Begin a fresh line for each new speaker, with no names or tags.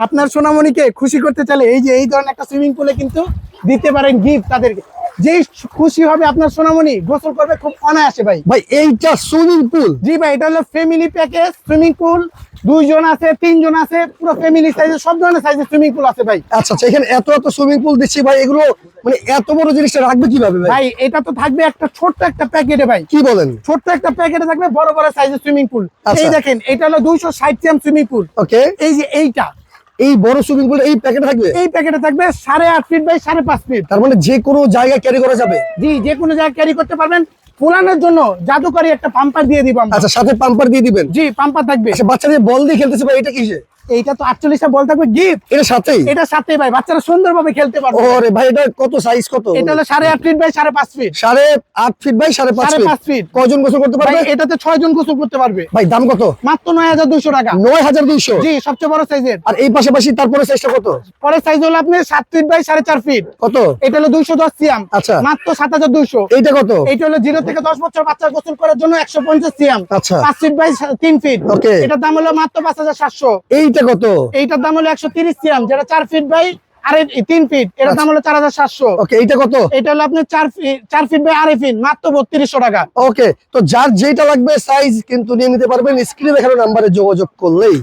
আপনার সোনামণিকে খুশি করতে চাইলে এই যে এই ধরনের একটা সুইমিং পুলে কিন্তু দিতে পারেন গিফট তাদেরকে। যেই খুশি হবে আপনার সোনামণি গোসল করবে খুব অনায়াসে ভাই।
ভাই এইটা সুইমিং পুল
জি ভাই এটা হলো ফ্যামিলি প্যাকেজ সুইমিং পুল দুইজন আছে তিনজন আছে পুরো ফ্যামিলি সাইজের সব ধরনের সাইজের সুইমিং পুল আছে ভাই।
আচ্ছা আচ্ছা এখানে এত এত সুইমিং পুল দিচ্ছি ভাই এগুলো মানে এত বড় জিনিসটা রাখবে কীভাবে ভাই?
ভাই এটা তো থাকবে একটা ছোট্ট একটা প্যাকেটে ভাই।
কি বলেন?
ছোট্ট একটা প্যাকেটে থাকবে বড় বড় সাইজের সুইমিং পুল
আচ্ছা।
এই দেখেন এটা হলো দুইশো ষাট সুইমিং পুল
ওকে
এই যে এইটা
এই বড় সুইমিং পুল এই প্যাকেটে থাকবে?
এই প্যাকেটে থাকবে সাড়ে আট ফিট বাই সাড়ে পাঁচ ফিট।
তার মানে যে কোনো জায়গায় ক্যারি করা যাবে?
জি যে কোনো জায়গায় ক্যারি করতে পারবেন। ফুলানোর জন্য জাদুকরি একটা পাম্পার দিয়ে দিব
আচ্ছা সাথে পাম্পার দিয়ে দিবেন?
জি পাম্পার থাকবে।
আচ্ছা বাচ্চাদের বল দিয়ে খেলতেছে ভাই এটা কিসে?
এইটা তো আটচল্লিশটা বল থাকবে গিফট
এটা সাথেই
এটা সাথে ভাই বাচ্চারা সুন্দরভাবে খেলতে পারবে।
ওরে ভাই এটা কত সাইজ কত?
এটা হলো সাড়ে আট ফিট বাই সাড়ে পাঁচ ফিট
সাড়ে আট ফিট বাই সাড়ে পাঁচ
পাঁচ
ফিট। কয়জন গোসল করতে পারবে?
এটাতে ছয় জন গোসল করতে পারবে।
ভাই দাম কত?
মাত্র নয় হাজার দুইশো টাকা।
নয় হাজার দুইশো?
জি সবচেয়ে বড় সাইজের
আর এই পাশাপাশি তারপরে সাইজটা কত?
পরের সাইজ হলো আপনি সাত ফিট বাই সাড়ে চার ফিট
কত?
এটা হলো দুইশো দশ সিয়াম।
আচ্ছা।
মাত্র সাত হাজার দুইশো।
এইটা কত?
এইটা হলো জিরো থেকে দশ বছর বাচ্চা গোসল করার জন্য একশো পঞ্চাশ সিয়াম।
আচ্ছা।
পাঁচ ফিট বাই তিন ফিট
Okay.
এটার দাম হলো মাত্র পাঁচ হাজার সাতশো।
এইটা কত?
এইটার দাম হলো একশো তিরিশ সিয়াম যেটা চার ফিট বাই আরে তিন ফিট এটার দাম হলো চার হাজার সাতশো।
ওকে এইটা কত?
এটা হলো আপনার চার ফিট চার ফিট বাই আড়াই ফিট মাত্র বত্রিশশো টাকা।
ওকে তো যার যেটা লাগবে সাইজ কিন্তু নিয়ে নিতে পারবেন। স্ক্রিনে দেখানো নাম্বারে যোগাযোগ করলেই।